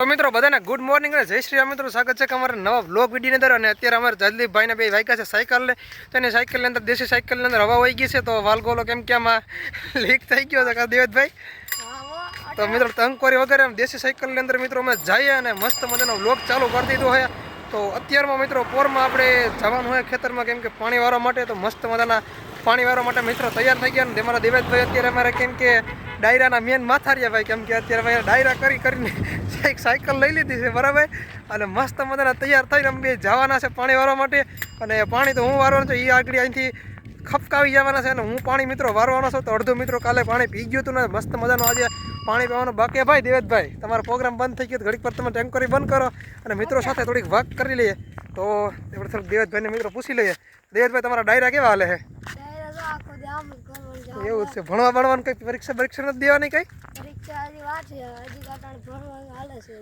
તો મિત્રો, બધાને ગુડ મોર્નિંગ અને જય શ્રી રામ મિત્રો, સ્વાગત છે કે અમારા નવા બ્લોગ વિડીયોની અંદર અને અત્યારે અમારે જલદીપભાઈને બે વાગ્યા છે સાયકલને તો એની સાયકલની અંદર, દેશી સાયકલની અંદર હવા વહી ગઈ છે, તો વાલગોલો કેમ કે આમાં લીક થઈ ગયો છે દેવતભાઈ તો મિત્રો તંગકોરી વગેરે એમ દેશી સાયકલની અંદર મિત્રો, અમે જઈએ અને મસ્ત મજાનો બ્લોગ ચાલુ કરી દીધો હોય તો અત્યારમાં મિત્રો, પોરમાં આપણે જવાનું હોય ખેતરમાં, કેમ કે પાણી વાળવા માટે, તો મસ્ત મજાના પાણી વાળવા માટે મિત્રો તૈયાર થઈ ગયા ને અમારા દેવેશભાઈ અત્યારે અમારે કેમ કે ડાયરાના મેન માથારિયા ભાઈ, કેમ કે અત્યારે ભાઈ ડાયરા કરી કરીને એક સાયકલ લઈ લીધી છે, બરાબર? અને મસ્ત મજાના તૈયાર થઈને અમે જવાના છે પાણી વાળવા માટે. અને પાણી તો હું વારવાનું છું એ આગળ અહીંથી ખપકાવી જવાના છે અને હું પાણી મિત્રો વારવાનો છું. તો અડધો મિત્રો કાલે પાણી પી ગયું હતું ને, મસ્ત મજાનું આજે પાણી પીવાનું. બાકી ભાઈ દેવેશભાઈ, તમારો પ્રોગ્રામ બંધ થઈ ગયો ઘડીક પર તમે ટેન્કરી બંધ કરો અને મિત્રો સાથે થોડીક વાત કરી લઈએ. તો આપણે થોડુંક દેવેશભાઈને મિત્રો પૂછી લઈએ. દેવેશભાઈ, તમારા ડાયરા કેવા હાલે છે? એવું જ છે. ભણવા ભણવાનું કઈ પરીક્ષા પરીક્ષા નથી દેવાની કંઈ?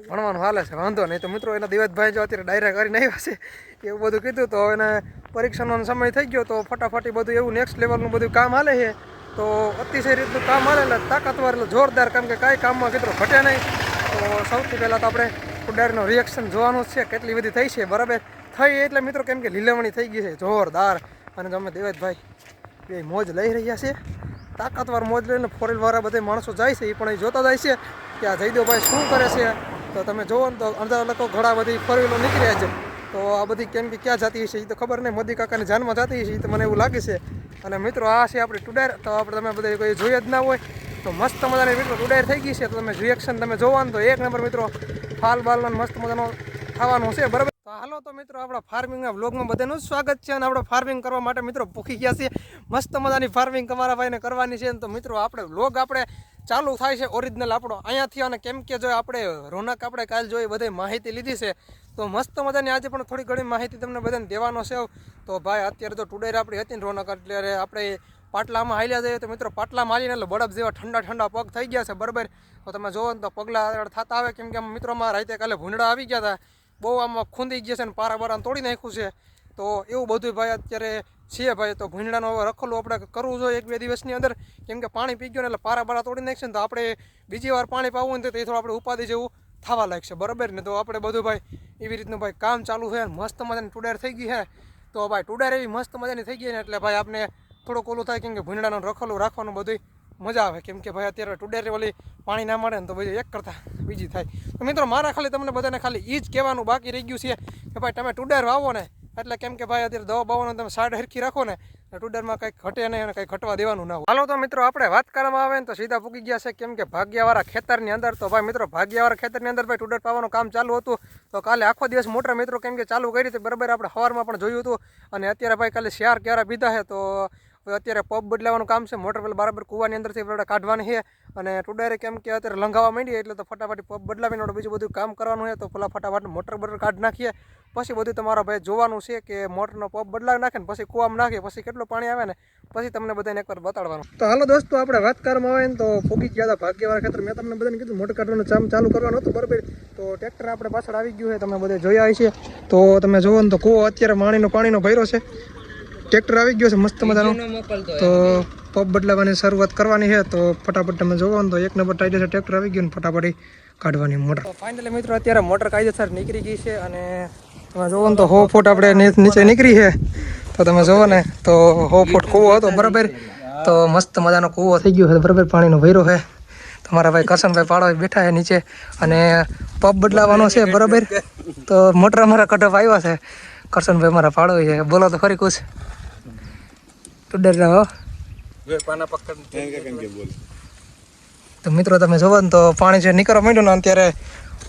ભણવાનું હાલે છે. વાંધો નહીં. તો મિત્રો એના દેવેશભાઈ જો અત્યારે ડાયરા કરીને આવ્યા છે એવું બધું કીધું તો એને પરીક્ષાનો સમય થઈ ગયો તો ફટાફટી બધું એવું નેક્સ્ટ લેવલનું બધું કામ હાલે છે. તો અતિશય રીતનું કામ હાલે એટલે તાકાતવાર એટલે જોરદાર કેમ કે કાંઈ કામમાં કેટલો ઘટે નહીં. તો સૌથી પહેલાં તો આપણે કુડારનું રિએક્શન જોવાનું જ છે કેટલી બધી થઈ છે. બરાબર? થઈ એટલે મિત્રો કેમ કે લીલવણી થઈ ગઈ છે. જોરદાર. અને તમે દેવેશભાઈ બે મોજ લઈ રહ્યા છે. તાકાતવાર મોજ લઈને ફોરેલ વાળા બધા માણસો જાય છે, એ પણ એ જોતા જાય છે કે આ જયદેવભાઈ શું કરે છે? તો તમે જોવો ને તો અંદર લોકો ઘણા બધી ફોર વ્હીલો નીકળ્યા છે. તો આ બધી કેમ કે ક્યાં જતી હશે, એ તો ખબર નહીં. મોદી કાકાની જાનમાં જતી હશે, એ તો મને એવું લાગે છે. અને મિત્રો, આ છે આપણી ટુડાર. તો આપણે તમે બધા કોઈ જોઈએ જ ના હોય, તો મસ્ત મજાની મિત્રો ટુડાર થઈ ગઈ છે. તો તમે રિએક્શન તમે જોવાનું તો એક નંબર મિત્રો, ફાલ બાલનો મસ્ત મજાનો થવાનું છે, બરાબર? હાલો તો મિત્રો, આપણા ફાર્મિંગના વ્લોગમાં બધાનું સ્વાગત છે અને આપણે ફાર્મિંગ કરવા માટે મિત્રો પૂખી ગયા છીએ. મસ્ત મજાની ફાર્મિંગ તમારા ભાઈને કરવાની છે. તો મિત્રો, આપણે વ્લોગ આપણે ચાલુ થાય છે ઓરિજિનલ આપણો અહીંયાથી. અને કેમ કે જો આપણે રોનક આપણે કાલ જોઈ બધી માહિતી લીધી છે, તો મસ્ત મજાની આજે પણ થોડી ઘણી માહિતી તમને બધાને દેવાનો છે. તો ભાઈ, અત્યારે તો ટુડેર આપણી હતી ને રોનક, એટલે આપણે પાટલામાં હાલ્યા જઈએ તો મિત્રો, પાટલામાં હાલીને એટલે બળબ જેવા ઠંડા ઠંડા પગ થઈ ગયા છે બરાબર. તો તમે જોવો ને તો પગલાં થતા આવે. કેમ કે મિત્રોમાં રાતે કાલે ભૂંડા આવી ગયા હતા. બહુ આમાં ખૂંદી ગયા છે ને પારા બારા તોડી નાખ્યું છે. તો એવું બધું ભાઈ અત્યારે છે ભાઈ. તો ભીંડાનું હવે રખલું આપણે કરવું જોઈએ એક બે દિવસની અંદર. કેમ કે પાણી પી ગયું ને એટલે પારા બારા તોડી નાખશે ને તો આપણે બીજી વાર પાણી પાવું ને તો એ થોડું આપણે ઉપાધિ જેવું થવા લાગશે. બરાબર ને? તો આપણે બધું ભાઈ એવી રીતનું ભાઈ કામ ચાલુ છે મસ્ત મજાની ટુડેર થઈ ગઈ છે. તો ભાઈ ટુડેર એવી મસ્ત મજાની થઈ ગઈ ને એટલે ભાઈ આપણે થોડુંક ઓલું થાય કેમ કે ભીંડાનું રખલું રાખવાનું બધું મજા આવે. કેમ કે ભાઈ અત્યારે ટુડેરે ઓલી પાણી ના મળે ને તો ભાઈ એક કરતાં બીજી થાય. તો મિત્રો, મારા ખાલી તમને બધાને ખાલી એ જ કહેવાનું બાકી રહી ગયું છે કે ભાઈ તમે ટુડેર વાવો ને. એટલે કેમ કે ભાઈ અત્યારે દવા બાવાનો તમે સાડ હરખી રાખો ને ટુડરમાં કંઈક ઘટે નહીં અને કંઈ ઘટવા દેવાનું ના હાલો તો મિત્રો, આપણે વાત કરવામાં આવે ને તો સીધા પૂકી ગયા છે. કેમ કે ભાગ્યવાળા ખેતરની અંદર, તો ભાઈ મિત્રો, ભાગ્યવાળા ખેતરની અંદર ભાઈ ટુડર પાવાનું કામ ચાલુ હતું. તો કાલે આખો દિવસ મોટર મિત્રો કેમ કે ચાલુ કરી હતી. બરાબર આપણે સવારમાં પણ જોયું હતું. અને અત્યારે ભાઈ કાલે શિયાર ક્યારે પીધા છે તો અત્યારે પબ બદલાવાનું કામ છે. મોટર પેલા બરાબર કૂવાની અંદરથી આપણે કાઢવાની છે. અને ટુડારે કેમ કે અત્યારે લંઘાવા માંડીએ એટલે તો ફટાફટ પબ બદલાવીને બીજું બધું કામ કરવાનું છે. તો પેલા ફટાફટ મોટર બટર કાઢી નાખીએ. પછી બધું તમારા ભાઈ જોવાનું છે કે મોટરનો પબ બદલાવી નાખે ને પછી કૂવામાં નાખીએ. પછી કેટલું પાણી આવે ને પછી તમને બધાને એકવાર બતાડવાનું. તો હાલો દોસ્તો, આપણે વાત કરવામાં આવે ને તો ફૂગી ગયા હતા ભાગ્યવાળા ખેતર. મેં તમને બધાને કીધું મોટર કાઢવાનું કામ ચાલુ કરવાનું હતું બરાબર. તો ટ્રેક્ટર આપણે પાછળ આવી ગયું છે તમે બધે જોયા છે. તો તમે જોવો ને તો કૂવો અત્યારે પાણીનો પાણીનો ભર્યો છે. ટ્રેક્ટર આવી ગયો છે મસ્ત મજાનો. તો પોપ બદલાવાની શરૂઆત કરવાની છે તો ફટાફટ તમે જોવો ને તો એક નંબર ટાઈટ છે ટ્રેક્ટર આવી ગયું ને ફટાફટ કાઢવાની મોટર. ફાઇનલી મિત્રો અત્યારે મોટર કાયદેસર નીકળી ગઈ છે અને તમે જોવો ને તો હો ફૂટ આપણે નીચે નીકળી છે. તો તમે જોવો ને તો હો ફૂટ કૂવો હતો બરાબર? તો મસ્ત મજાનો કૂવો થઈ ગયો છે બરાબર? પાણીનો ભર્યો છે. તમારા ભાઈ કરશનભાઈ પાડો બેઠા છે નીચે અને પપ બદલાવાનો છે બરાબર? તો મોટર અમારા કટઅપ આવ્યા છે. કરશનભાઈ મારા પાડો છે. બોલો તો ખરી કુછ તો ડર રહો તો મિત્રો તમે જોવો ને તો પાણી જે નીકળવા માંડ્યું ને અત્યારે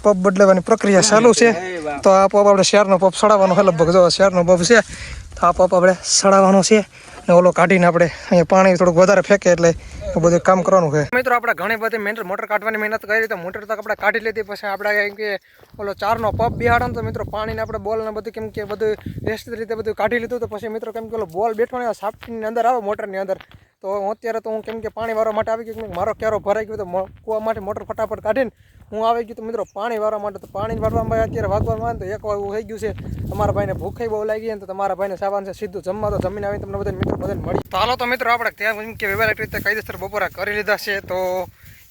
પંપ બદલાવાની પ્રક્રિયા ચાલુ છે. તો આ પંપ આપણે શેરનો પંપ સડાવવાનો છે લગભગ જો શેરનો પંપ છે તો આ પંપ આપણે સડાવવાનો છે. ને ઓલો કાઢીને આપણે અહીંયા પાણી થોડુંક વધારે ફેંકે એટલે બધું કામ કરવાનું છે. મિત્રો, આપણે ઘણી બધી મહેનત મોટર કાઢવાની મહેનત કરી તો મોટર તક આપણે કાઢી લીધી, પછી આપણે એમ કે ઓલો ચારનો પંપ બિહાડો તો મિત્રો પાણીને આપણે બોલ ને બધું કેમ કે બધું વ્યવસ્થિત રીતે બધું કાઢી લીધું તો પછી મિત્રો કેમ કે ઓલો બોલ બેઠવાનો સાપટીની અંદર આવે મોટરની અંદર. તો હું અત્યારે તો હું કેમ કે પાણી વાળવા માટે આવી ગયો મારો ક્યારો ભરાઈ ગયો તો કૂવા માટે મોટર ફટાફટ કાઢીને હું આવી ગયું તો મિત્રો પાણી વાળવા માટે, તો પાણી વાળવામાં અત્યારે વાગવામાં આવે તો એક વાગવું થઈ ગયું છે. તમારા ભાઈને ભૂખે બહુ લાગી તો તમારા ભાઈને સાવાનું છે, સીધું જમવા તો જમીને આવીને તમને બધા મિત્રો બધાને મળી. ચાલો તો મિત્રો આપણે ત્યાં કે વ્યવહારિક રીતે કાયદેસર બપોરા કરી લીધા છે, તો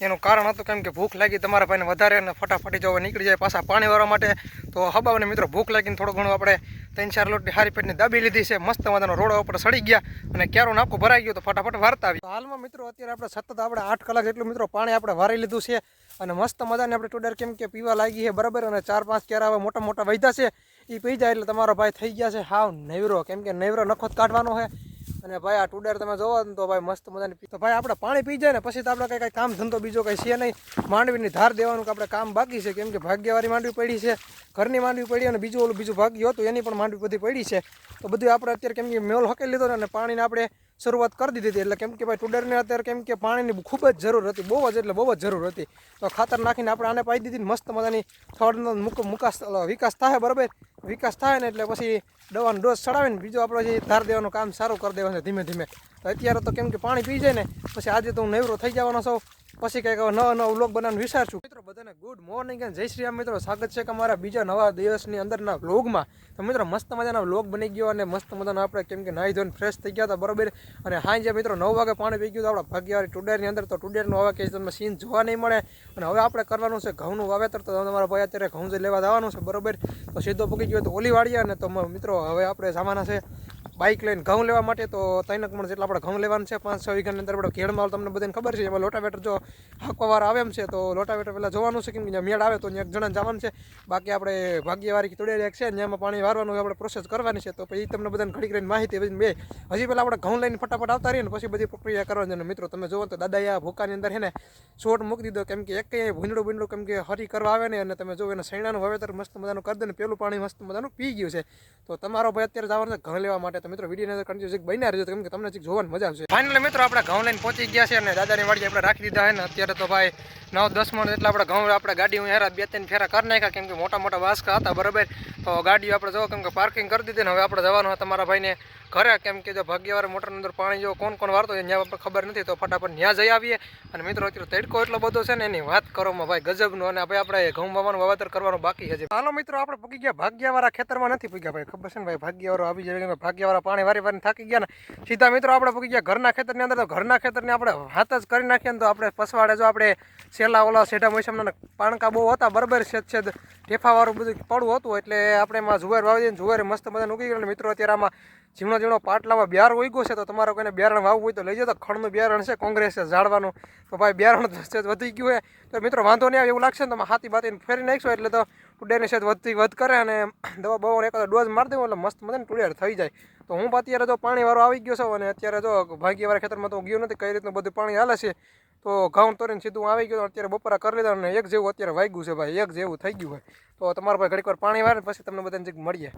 એનું કારણ હતું કેમ કે ભૂખ લાગી, તમારા ભાઈને વધારે અને ફટાફટી જો નીકળી જાય પાછા પાણી વાળવા માટે. તો હબાવને મિત્રો ભૂખ લાગીને થોડું ઘણું આપણે ત્રણ ચાર લોટની હારી પેટની દાબી લીધી છે, મસ્ત મજાનો રોડો ઉપર સડી ગયા અને ક્યારો નાખું ભરાઈ ગયું તો ફટાફટ વારતા આવી. હાલમાં મિત્રો અત્યારે આપણે સતત આપણે આઠ કલાક જેટલું મિત્રો પાણી આપણે વારી લીધું છે. અને મસ્ત મજાને આપણે ટુડર કેમ કે પીવા લાગી છે, બરાબર? અને ચાર પાંચ કેરા હવે મોટા મોટા વૈધા છે. એ પી જાય એટલે તમારો ભાઈ થઈ ગયા છે. હાવ નેવરો, કેમ કે નેવરો નખો કાઢવાનો છે. અને ભાઈ, આ ટુડર તમે જોવો ને તો ભાઈ મસ્ત મજાની તો ભાઈ, આપણે પાણી પી જાય ને પછી તો આપણે કંઈ કંઈ કામ ધંધો બીજો કંઈ છે નહીં. માંડવીની ધાર દેવાનું કે આપણે કામ બાકી છે, કેમ કે ભાગ્યવાળી માંડવી પડી છે. ઘરની માંડવી પડી અને બીજું ઓલું બીજું ભાગ્ય હતું, એની પણ માંડવી બધી પડી છે. તો બધું આપણે અત્યારે કેમ કે મેલ હકેલી લીધો ને અને પાણીને આપણે શરૂઆત કરી દીધી હતી. એટલે કેમ કે ભાઈ ટુડરને અત્યારે કેમ કે પાણીની ખૂબ જ જરૂર હતી. બહુ જ એટલે બહુ જ જરૂર હતી. તો ખાતર નાખીને આપણે આને પાઈ દીધી મસ્ત મજાની થડનો મુક, મુકાસ વિકાસ થાય બરાબર? વિકાસ થાય ને એટલે પછી દવાનો ડોઝ ચડાવીને બીજો આપણો જે ધાર દેવાનું કામ સારું કરી દેવાનું ધીમે ધીમે. તો અત્યારે તો કેમ કે પાણી પી જાય ને, પછી આજે તો હું નવરો થઈ જવાનો છું. પછી કંઈક નવા નવા વ્લોગ બનાવવાનું વિચારશું. મિત્રો, બધાને ગુડ મોર્નિંગ અને જય શ્રી રામ. મિત્રો, સ્વાગત છે કે અમારા બીજા નવા દિવસની અંદરના વ્લોગમાં. તો મિત્રો, મસ્ત મજાના વ્લોગ બની ગયો અને મસ્ત મજાનો આપણે કેમ કે નાહી ધોઈને ફ્રેશ થઈ ગયા હતા, બરોબર? અને હાંજે મિત્રો, નવ વાગે પાણી પી ગયું તો આપણા ભાગ્યવાળી ટુડેરની અંદર. તો ટુડેરનું હવે કે તમને સીન જોવા નહીં મળે. અને હવે આપણે કરવાનું છે ઘઉંનું વાવેતર. તો તમારા ભાઈ અત્યારે ઘઉં જે લેવા જવાનું છે, બરોબર? તો સીધો પૂકી ગયો તો ઓલી વાળીએ અને તો મિત્રો, હવે આપણે જવાના છે બાઇક લઈને ઘઉં લેવા માટે, તો ત્રણ મણ જેટલા આપણે ઘઉં લેવાનું છે પાંચ છ વીઘાની અંદર આપણે ખેડમાલ તમને બધાને ખબર છે, એમાં લોટાવેટર જો હાંકવાવાર આવે એમ છે, તો લોટાવેટર પહેલાં જોવાનું છે, કેમ કે મેળ આવે તો એક જણા જવાનું છે. બાકી આપણે ભાગ્યવારી તોડેલી એક છે જ્યાં પાણી વારવાનું આપણે પ્રોસેસ કરવાની છે, તો પછી તમને બધાને ઘડી કરીને માહિતી બે, હજી પહેલાં આપણે ઘઉં લઈને ફટાફટ આવતા રહીએ ને, પછી બધી પ્રક્રિયા કરવાની. અને મિત્રો, તમે જુઓ તો દાદાએ આ ભૂકાની અંદર છે ને શોટ મૂકી દીધો, કેમ કે એક કંઈ ભૂંડડું ભૂંડડું કેમ કે હરી કરવા આવે ને, અને તમે જો એને સૈણાનું વાવેતર મસ્ત મજાનું કરી દે ને, પેલું પાણી મસ્ત મજાનું પી ગયું છે. તો તમારો ભાઈ અત્યારે જવાનું ઘઉં લેવા માટે. તો મિત્રો વીડિયો કન્ટિન્યુ બની રહેજો. કેમ કે તમને ચીક જોવાની મજા આવશે. ફાઇનલી મિત્રો, આપણે ઘઉં લઈને પહોંચી ગયા છે અને દાદાની વાડી આપણે રાખી દીધા છે ને અત્યારે તો ભાઈ નવ, દસ મિનિટ એટલે આપણે ઘઉં, આપણે ગાડી હું હેરા બે ત્રણ ફેરા કરી નાખ્યા. કેમ કે મોટા મોટા વાસકા હતા, બરાબર? તો ગાડીઓ આપણે જો, કેમ કે પાર્કિંગ કરી દીધી ને હવે આપણે જવાનું હોય તમારા ભાઈને ઘરે. કેમ કે જો ભાગ્યવારે મોટરની અંદર પાણી જો કોણ કોણ વારતો ત્યાં આપણે ખબર નથી. તો ફટાફટ ત્યાં જઈ આવીએ. અને મિત્રો, અત્યારે તડકો એટલો બધો છે ને, એની વાત કરોમાં ભાઈ ગજબનો. અને ભાઈ આપણે ઘઉં વાવવાનું વાવેતર કરવાનું બાકી છે. હાલો મિત્રો, આપણે પૂકી ગયા. ભાગ્યવાળા ખેતરમાં નથી પૂગ્યા ભાઈ ખબર છે ને ભાઈ, ભાગ્યવાળો આવી જાય ભાગ્યવાળા પાણી વારી વારીને થાકી ગયા ને, સીધા મિત્રો આપણે પૂકી ગયા ઘરના ખેતરની અંદર. તો ઘરના ખેતરની આપણે હાથ જ કરી નાખીએ ને તો આપણે પસવાડે જો આપણે સેલા ઓલા સેઢા મોસમના પાણકા બહુ હતા, બરાબર છે છે ઢેફાવાળું બધું પડવું હતું એટલે આપણે એમાં જુવાર વાવી દઈએ જુવાર મસ્ત મજાનું ઉગી ગયું અને મિત્રો અત્યારે આમાં ઝીણો ઝીણો પાટલામાં બિયાર ઉગ્યો છે, તો તમારે કોઈને બિયારણ વાવવું હોય તો લઈ જતો ખણનું બિયારણ છે, કોંગ્રેસ છે ઝાડવાનું. તો ભાઈ બિયારણ વધી ગયું હોય તો મિત્રો વાંધો નહીં આવે એવું લાગશે ને તમે હાથી બાતીને ફેરી નાખશો. એટલે તો ટુડેની સાથે વધતી વધ કરે અને દવા બવા એકાદો ડોઝ મારી દઉં એટલે મસ્ત મજાને ટુડેર થઈ જાય. તો હું અત્યારે તો પાણીવાળો આવી ગયો છું અને અત્યારે જો ભાગ્યવાળા ખેતરમાં તો હું ગયો નથી, કઈ રીતનું બધું પાણી હાલે છે, તો ઘઉં તોરીને સીધું આવી ગયો, અત્યારે બપોરા કરી લીધા અને એક જેવું અત્યારે વાગ્યું છે ભાઈ, એક જેવું થઈ ગયું હોય. તો તમારા ભાઈ ઘડીક વાર પાણી વાળે પછી તમને બધાને જે મળીએ.